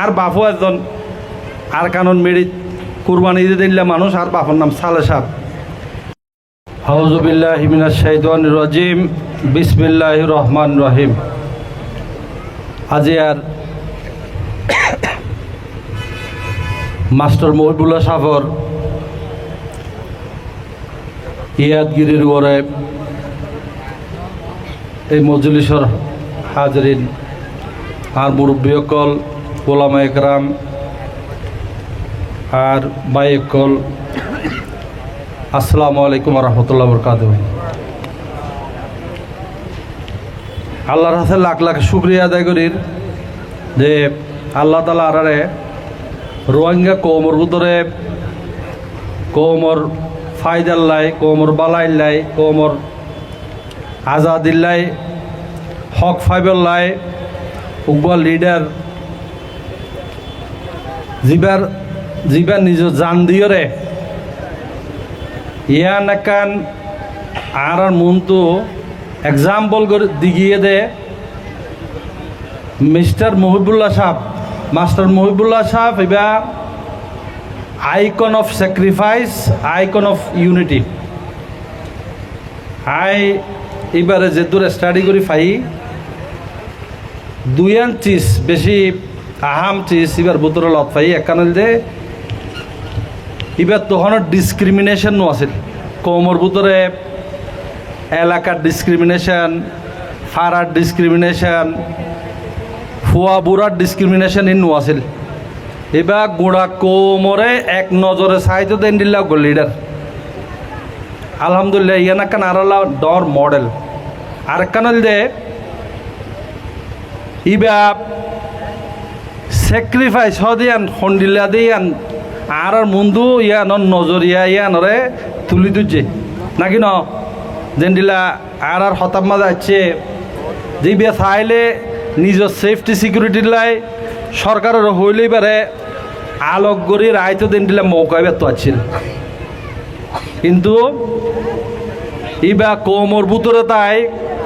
আর বাপু একজন আর কানন মেরি কুরবানি দিয়ে দিলে মানুষ, আর বাপর নাম সালে সাহ। হাউজুবিল্লাহ হিমিনাজ শাহিদান রাজিম বিসমিল্লাহ রহমান রহিম। আজি আর মাস্টার মহিবুল্লাহ সাফর ইয়াদগিরির ওরে এই মজলিসর হাজরিন আর মুরব্বীকল ওলামা একরাম আর বাইকল আসসালামু আলাইকুম রহমতুল্লাহ বরকাত আল্লাহর হাতে লাখ লাখ শুক্রিয়া আদায় করির যে আল্লাহ তালা আরারে রোহিঙ্গা কৌমর ভিতরে কৌমর ফায়দাল্লাই কৌমর বালাইল্লাই কৌমর আজাদিল্লাই হক ফাইবাল্লাই উগ্র লিডার যিবার যিবার নিজ জান দিয়রে ইয়ান একান আর মনটো এক্সাম্পল দিগিয়ে দে। মিস্টার মহিবুল্লাহ সাহ মাস্টার মহিবুল্লাহ সাহ এবা icon of sacrifice, icon of unity. I, এবারে যে দূরে স্টাডি করি ফাই দুইয়ান চিজ বেশি আহাম চিজ এবার বুতরে লত ফাই একান যে এবার তখনও ডিসক্রিমিনেশন আছিল কমর ভিতরে এলাকার ডিসক্রিমিনেশন ফারার ডিসক্রিমিনেশন ফুয়া বুড়ার ডিসক্রিমিনেশন ইন আছিল এবার গোড়া কোমরে এক নজরে সাইতো দেন দিল্লা গো লিডার আলহামদুলিল্লাহ, ইয়ানা কান আরালা ডর মডেল আর কানল দে ইবা স্যাক্রিফাইস হদিয়ান হন্ডিল্লা দিয়ান আর আর মুন্দু ইয়ান নজরিয়া ইয়ানরে তুলি দুজে নাকি ন? যেন আর আর হতাম আছে, যে বিয়া চাইলে নিজের সেফটি সিকিউরিটির লাই সরকারের হইলেই পারে আলোক গড়ি রায়তো দিন দিলে মৌকাই ব্যর্থ আছিল। কিন্তু, ইবা কোমর বুতরে তাই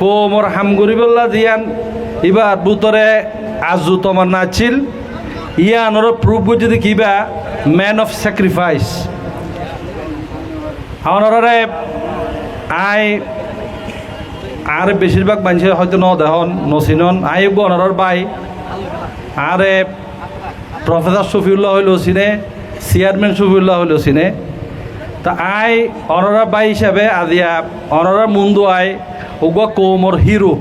কোমর হামগুড়ি বললা দিয়ান, ইবা বুতরে আজু তোমার নাছিল ইয়ানোর প্রুফ যদি কিবা ম্যান অফ স্যাক্রিফাইস আমার আই, আর বেশিরভাগ মানুষের হয়তো ন দেহন নচিনন আই অনারর বাই আরে প্রফেসর শফিউল্লাহ হইল চিনে চেয়ারম্যান শফিউল্লাহ হইল চিনে তা আই, অনরা বাই হিসাবে আজিয়া অনরা মুন্দু আই ওগুয়া কৌমর হিরো।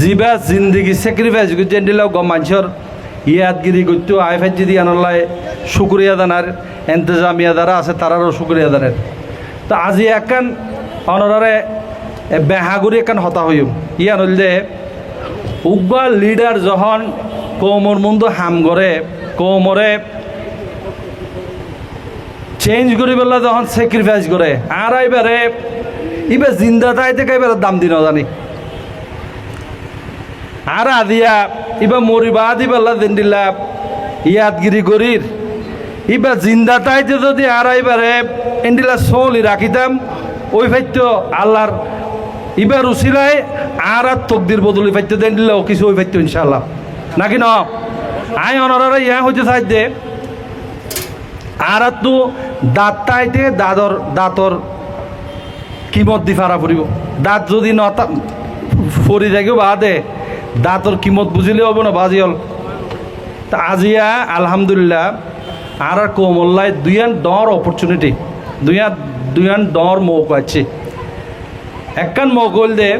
যিবা জিন্দগি স্যাক্রিফাইস যেন দিলে গ মানুষের ইয়াদগিরি করতে আই ফাইজি দিয়ে আনলাই শুক্রিয়া দানার এন্তেজামিয়া দ্বারা আছে তারারও শুক্রিয়া দানের তো আজি একান অনরারে বেহাগুড়ি একান হতা হইম। ইয়ান হইল যে উগ্র লিডার যখন কৌমর মুন্দু হাম করে, কৌমরে চেঞ্জ করি পেলা যখন স্যাক্রিফাইস করে, আর এবারে ইবে জিন্দা তাই থেকে এবারে দাম দিন জানি। আর আদিয়া ইবা মরিবা আদি পেলা দিন দিলা, ইয়াদগিরি করির। ইবা জিন্দা তাইতে যদি আর এন্ডিলা চলি রাখিতাম, ওই ফাইত্য আল্লাহর ইবার উচিলাই আর আর তকদির বদলি ফাইত্য দেন দিলেও কিছু ওই ফাইত্য ইনশাল্লাহ নাকি ন? আই অনারা ইয়া হইতে চাই দে আর তো দাঁত তাইতে দাদর, দাঁতর কিমত দি ফারা ফুরিব। দাঁত যদি ন ফরি থাকিও বা দে দাঁতর কিমত বুঝিলে হব না বাজি হল তা আজিয়া, আলহামদুলিল্লাহ, আর আর কোমল্লায় দুইয়ান ডর অপরচুনিটি দুইয়ান দুইয়ান ডর মৌক আছে। একখান মৌকল দে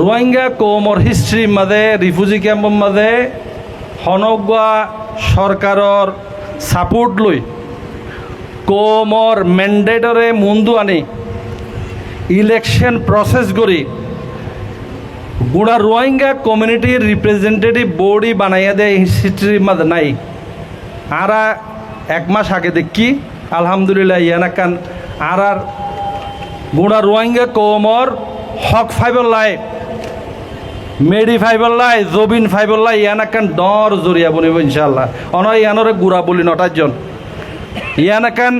রোহিঙ্গা কোমর হিস্ট্রি মাঝে রিফিউজি ক্যাম্পর মাঝে হনগা সরকারর সাপোর্ট লই, কোমর মেন্ডেটরে মুন্দু আনি ইলেকশন প্রসেস করি গুড়া রোহিঙ্গা কমিউনিটির রিপ্রেজেন্টেটিভ বডি বানাইয়া দেয় হিস্ট্রির মাঝে নাই। আর এক মাস আগে দেখি, আলহামদুলিল্লাহ ইয়ানাকান আর আর গুড়া রোহিঙ্গা কোমর হক ফাইবল্লাই মেডি ফাইবার লাই, জবিন ফাইবল্লাই ইয়ানাকান ডর জরিয়া বনিব ইনশাল্লাহ অন ইয়ানরে গুড়া বলি নটাজন ইয়ানাকান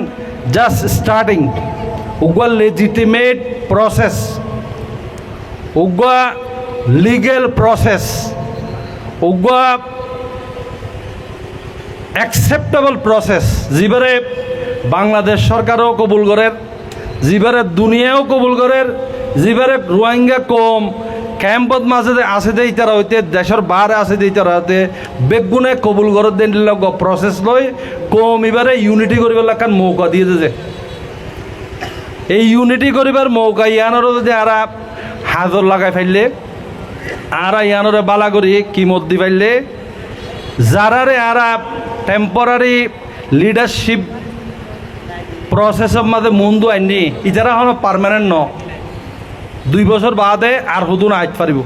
জাস্ট স্টার্টিং উগুয়া লেজিটিমেট প্রসেস উগুয়া লিগেল প্রসেস উগুয়া অ্যাকসেপ্টেবল প্রসেস যেবারে বাংলাদেশ সরকারও কবুল করের যেবারে দুনিয়াও কবুল করের যেবারে রোহিঙ্গা কম, ক্যাম্পত মাঝে আছে দেই তারা হইতে, দেশের বাহারে আছে দেই তারা হইতে, বেগুনে কবুল করার দিন প্রসেস লই, কম এবারে ইউনিটি করিবার লাগান মৌকা দিয়ে যে। এই ইউনিটি করিবার মৌকা ইয়ানোর যদি আরা হাজর লাগাই ফেললে আরা ইয়ানোরে বালা করি কিমত দি ফেললে যারারে আরা টেম্পোরারি লিডারশিপ প্রসেসের মাঝে মন্দু আইনি ইতারা হলো পারমানেন্ট ন। দুই বছর বাদে আর হুদুন আইত পারিব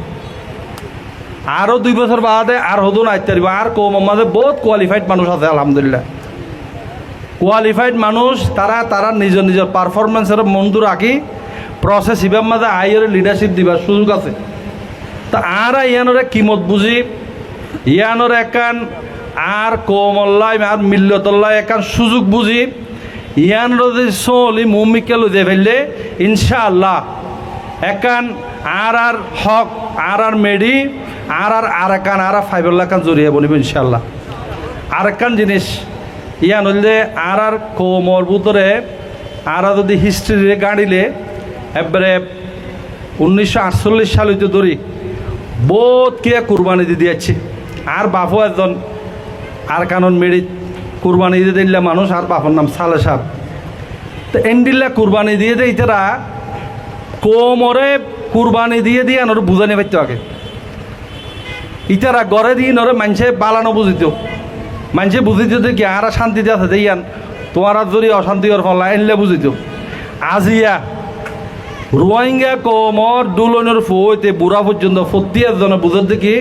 আরও দুই বছর বাদে আর হুদুন আইত পারিব আর কম মাঝে বহুত কোয়ালিফাইড মানুষ আছে, আলহামদুলিল্লাহ। কোয়ালিফাইড মানুষ তারা তারা নিজের নিজের পারফরমেন্সের মন্দু রাখি প্রসেস হিবার মাঝে আইয়ের লিডারশিপ দিবার সুযোগ আছে। তা আর ইয়ানোরে কিমত বুঝি? ইয়ানোর একান আর কোমল্লাই আর মিল্লতল্লাই একান সুযোগ বুঝি। ইয়ান যদি চলি মুমিকে লুদে ফেললে, ইনশাআল্লাহ। একান আর আর হক, আর আর মেডি, আর আর আর একান আর আর ফাইবুল্লাহ কান জড়িয়ে বলিব ইনশাআল্লাহ। আর একান জিনিস, ইয়ান হইলে আর আর কোমর ভিতরে আর যদি হিস্ট্রি গাড়িলে একবারে উনিশশো আটচল্লিশ সাল হইতে ধরি বহুত কে কুরবানি দিয়ে দিয়েছে। আর বাপও একজন আর কানন মেরি কুরবানি দিয়ে দিলে মানুষ, আর বাপর নাম সালে সাহ। তো এন্ডিল্লা কুরবানি দিয়ে দেয় তারা কোমরে কুরবানি দিয়ে দিয়ে আনোর বুঝানি পাইতো আগে। ইতারা গড়ে দিয়ে নরে মানুষে বালানো বুঝিত। মানুষে বুঝিত যে কি আর শান্তিতে আছে, যে ইয়ান, তোমার যদি অশান্তি ওর ফল, এনলে বুঝিত। আজিয়া রোহিঙ্গা কমর দুলনের ফুইতে বুড়া পর্যন্ত ফতি একজনে বুঝার দেখি,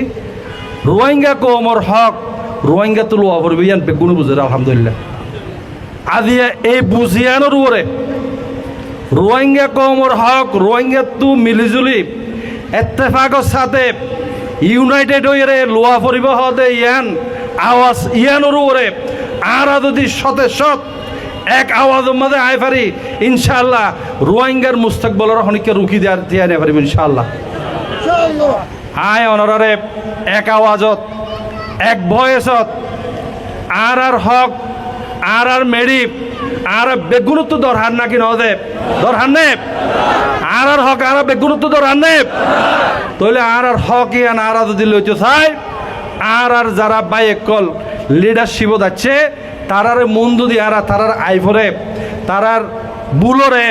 রোহিঙ্গা কমর হক, রোহিঙ্গা তো লোয়া পড়বে ইয়ান বেগুনি বুঝে আলহামদুলিল্লাহ। আজি এই বুঝিয়ানোর উপরে রোহিঙ্গা কমর হক, রোহিঙ্গা তু মিলিজুলি এত্তেফাকর সাথে ইউনাইটেড হয়ে লোয়া পরিব হতে ইয়ান, আওয়াজ ইয়ানোর উপরে, আর যদি সতে শত এক আওয়াজের মধ্যে আয় পারি ইনশাআল্লাহ। রোহিঙ্গার মুস্তাকবলের হনিকে রুখি দেওয়ার দিয়ে আনে পারিব ইনশাআল্লাহ। আয় অনরারে, এক আওয়াজত, এক ভয়েসত আর আর হক, আর আর মেরিপ আর বেগুনত্ব দরহার নাকি নদে দরহার নে আর আর হক, আর বেগুনত্ব দরহার নে তাহলে আর আর হক ইয়ান আর যদি লইতে চাই, আর আর যারা বাইক কল লিডারশিপ যাচ্ছে তারার মন্দু দিয়ে আর তারার আইফরে তারার বুলরে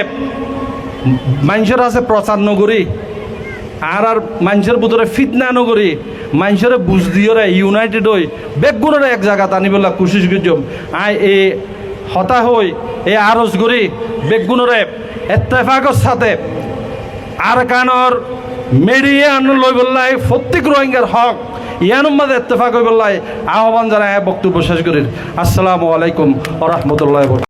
মানুষের আছে প্রচার নগরী, আর আর মানুষের ভিতরে ফিতনা নগরী, মানুষের বুঝ দিয়রে ইউনাইটেড হই, বেগুনের এক জায়গা আনিবলা কোশিশ করছম আই এ হতা হই, এ আরজ করি, বেগুনরে এত্তেফাকর সাথে আর কানর আন লই বললাই প্রত্যেক রোহিঙ্গার হক। ইয়ানুর উম্মাদের ইত্তেফাক হইবল্লাই আহ্বান জানায় বক্তব্য শেষ করি। আসসালামু আলাইকুম রহমতুল্লাহ